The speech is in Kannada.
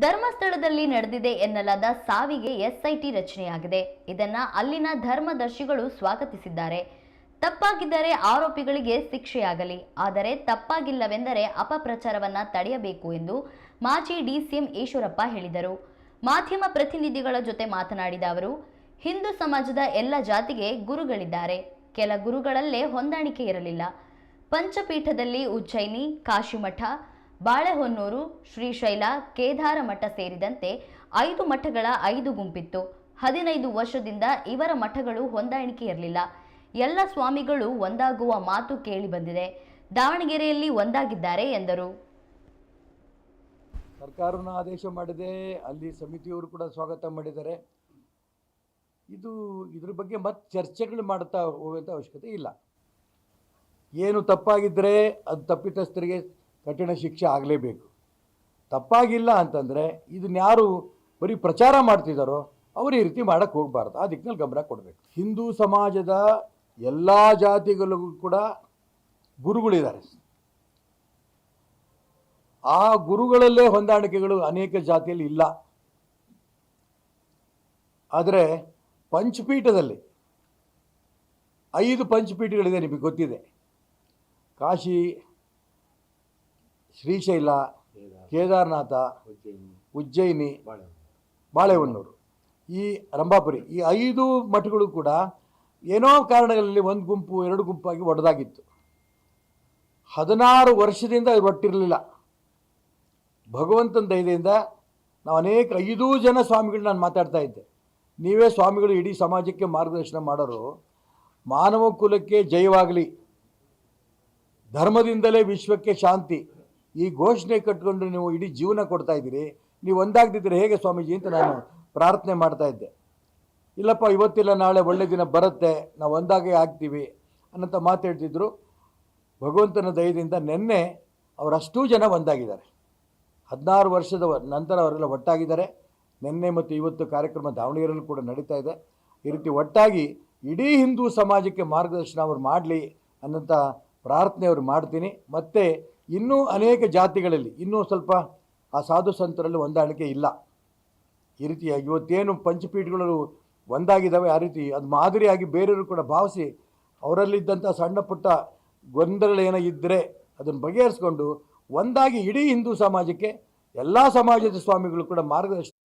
ಧರ್ಮಸ್ಥಳದಲ್ಲಿ ನಡೆದಿದೆ ಎನ್ನಲಾದ ಸಾವಿಗೆ ಎಸ್ಐಟಿ ರಚನೆಯಾಗಿದೆ. ಇದನ್ನ ಅಲ್ಲಿನ ಧರ್ಮದರ್ಶಿಗಳು ಸ್ವಾಗತಿಸಿದ್ದಾರೆ. ತಪ್ಪಾಗಿದ್ದರೆ ಆರೋಪಿಗಳಿಗೆ ಶಿಕ್ಷೆಯಾಗಲಿ. ಆದರೆ ತಪ್ಪಾಗಿಲ್ಲವೆಂದರೆ ಅಪಪ್ರಚಾರವನ್ನ ತಡೆಯಬೇಕು ಎಂದು ಮಾಜಿ ಡಿಸಿಎಂ ಈಶ್ವರಪ್ಪ ಹೇಳಿದರು. ಮಾಧ್ಯಮ ಪ್ರತಿನಿಧಿಗಳ ಜೊತೆ ಮಾತನಾಡಿದ ಅವರು, ಹಿಂದೂ ಸಮಾಜದ ಎಲ್ಲ ಜಾತಿಗೆ ಗುರುಗಳಿದ್ದಾರೆ. ಕೆಲ ಗುರುಗಳಲ್ಲೇ ಹೊಂದಾಣಿಕೆ ಇರಲಿಲ್ಲ. ಪಂಚಪೀಠದಲ್ಲಿ ಉಜ್ಜಯಿನಿ, ಕಾಶಿಮಠ ಬಾಳೆಹೊನ್ನೂರು, ಶ್ರೀಶೈಲ, ಕೇದಾರ ಮಠ ಸೇರಿದಂತೆ ಐದು ಮಠಗಳ ಐದು ಗುಂಪಿತ್ತು. ಹದಿನೈದು ವರ್ಷದಿಂದ ಇವರ ಮಠಗಳು ಹೊಂದಾಣಿಕೆ ಇರಲಿಲ್ಲ ಎಲ್ಲ ಸ್ವಾಮಿಗಳು ಒಂದಾಗುವ ಮಾತು ಕೇಳಿ ಬಂದಿದೆ. ದಾವಣಗೆರೆಯಲ್ಲಿ ಒಂದಾಗಿದ್ದಾರೆ ಎಂದರು. ಸರ್ಕಾರವನ್ನು ಆದೇಶ ಮಾಡಿದೆ, ಅಲ್ಲಿ ಸಮಿತಿಯವರು ಕೂಡ ಸ್ವಾಗತ ಮಾಡಿದ್ದಾರೆ. ಇದು ಇದ್ರ ಬಗ್ಗೆ ಮತ್ತೆ ಚರ್ಚೆಗಳು ಮಾಡ್ತಾ ಹೋಗುವಂಥ ಅವಶ್ಯಕತೆ ಇಲ್ಲ. ಏನು ತಪ್ಪಾಗಿದ್ದರೆ ಅದು ತಪ್ಪಿತಸ್ಥರಿಗೆ ಕಠಿಣ ಶಿಕ್ಷೆ ಆಗಲೇಬೇಕು. ತಪ್ಪಾಗಿಲ್ಲ ಅಂತಂದರೆ ಇದನ್ಯಾರು ಬರೀ ಪ್ರಚಾರ ಮಾಡ್ತಿದ್ದಾರೋ ಅವರು ಈ ರೀತಿ ಮಾಡೋಕ್ಕೆ ಹೋಗಬಾರ್ದು. ಆ ದಿಕ್ಕಿನಲ್ಲಿ ಗಮನ ಕೊಡಬೇಕು. ಹಿಂದೂ ಸಮಾಜದ ಎಲ್ಲ ಜಾತಿಗಳಿಗೂ ಕೂಡ ಗುರುಗಳಿದ್ದಾರೆ. ಆ ಗುರುಗಳಲ್ಲೇ ಹೊಂದಾಣಿಕೆಗಳು ಅನೇಕ ಜಾತಿಯಲ್ಲಿ ಇಲ್ಲ. ಆದರೆ ಪಂಚಪೀಠದಲ್ಲಿ ಐದು ಪಂಚಪೀಠಗಳಿದೆ ನಿಮಗೆ ಗೊತ್ತಿದೆ. ಕಾಶಿ ಶ್ರೀಶೈಲ ಕೇದಾರನಾಥ ಉಜ್ಜಯಿನಿ ಬಾಳೆಹೊನ್ನೂರು. ಈ ರಂಭಾಪುರಿ ಈ ಐದು ಮಠಗಳು ಕೂಡ ಏನೋ ಕಾರಣಗಳಲ್ಲಿ ಒಂದು ಗುಂಪು ಎರಡು ಗುಂಪಾಗಿ ಒಡೆದಾಗಿತ್ತು. ಹದಿನಾರು ವರ್ಷದಿಂದ ಇವ್ರು ಒಟ್ಟಿರಲಿಲ್ಲ. ಭಗವಂತನ ದಯದಿಂದ ನಾವು ಅನೇಕ ಐದೂ ಜನ ಸ್ವಾಮಿಗಳು ನಾನು ಮಾತಾಡ್ತಾ ಇದ್ದೆ. ನೀವೇ ಸ್ವಾಮಿಗಳು ಇಡೀ ಸಮಾಜಕ್ಕೆ ಮಾರ್ಗದರ್ಶನ ಮಾಡೋರು. ಮಾನವ ಕುಲಕ್ಕೆ ಜಯವಾಗಲಿ. ಧರ್ಮದಿಂದಲೇ ವಿಶ್ವಕ್ಕೆ ಶಾಂತಿ. ಈ ಘೋಷಣೆ ಕಟ್ಕೊಂಡು ನೀವು ಇಡೀ ಜೀವನ ಕೊಡ್ತಾ ಇದ್ದೀರಿ. ನೀವು ಒಂದಾಗದಿದ್ದರೆ ಹೇಗೆ ಸ್ವಾಮೀಜಿ ಅಂತ ನಾನು ಪ್ರಾರ್ಥನೆ ಮಾಡ್ತಾ ಇದ್ದೆ. ಇಲ್ಲಪ್ಪ, ಇವತ್ತಿಲ್ಲ, ನಾಳೆ ಒಳ್ಳೆ ದಿನ ಬರುತ್ತೆ. ನಾವು ಒಂದಾಗೇ ಆಗ್ತೀವಿ ಅನ್ನಂತ ಮಾತಾಡ್ತಿದ್ರು ಭಗವಂತನ ದಯದಿಂದ ನಿನ್ನೆ ಅವರಷ್ಟೂ ಜನ ಒಂದಾಗಿದ್ದಾರೆ. ಹದಿನಾರು ವರ್ಷದ ನಂತರ ಅವರೆಲ್ಲ ಒಟ್ಟಾಗಿದ್ದಾರೆ. ನಿನ್ನೆ ಮತ್ತು ಇವತ್ತು ಕಾರ್ಯಕ್ರಮ ದಾವಣಗೆರೆಯಲ್ಲಿ ಕೂಡ ನಡೀತಾ ಇದೆ. ಈ ರೀತಿ ಒಟ್ಟಾಗಿ ಇಡೀ ಹಿಂದೂ ಸಮಾಜಕ್ಕೆ ಮಾರ್ಗದರ್ಶನ ಅವರು ಮಾಡಲಿ ಅನ್ನಂಥ ಪ್ರಾರ್ಥನೆ ಅವರು ಮಾಡ್ತೀನಿ. ಮತ್ತು ಇನ್ನೂ ಅನೇಕ ಜಾತಿಗಳಲ್ಲಿ, ಇನ್ನೂ ಸ್ವಲ್ಪ ಆ ಸಾಧು ಸಂತರಲ್ಲಿ ಹೊಂದಾಣಿಕೆ ಇಲ್ಲ. ಈ ರೀತಿಯಾಗಿ ಇವತ್ತೇನು ಪಂಚಪೀಠಗಳು ಒಂದಾಗಿದ್ದಾವೆ, ಆ ರೀತಿ ಅದು ಮಾದರಿಯಾಗಿ ಬೇರೆಯವರು ಕೂಡ ಭಾವಿಸಿ ಅವರಲ್ಲಿದ್ದಂಥ ಸಣ್ಣ ಪುಟ್ಟ ಗೊಂದಲಗಳೇನೋ ಇದ್ದರೆ ಅದನ್ನು ಬಗೆಹರಿಸ್ಕೊಂಡು, ಒಂದಾಗಿ ಇಡೀ ಹಿಂದೂ ಸಮಾಜಕ್ಕೆ ಎಲ್ಲ ಸಮಾಜದ ಸ್ವಾಮಿಗಳು ಕೂಡ ಮಾರ್ಗದರ್ಶನ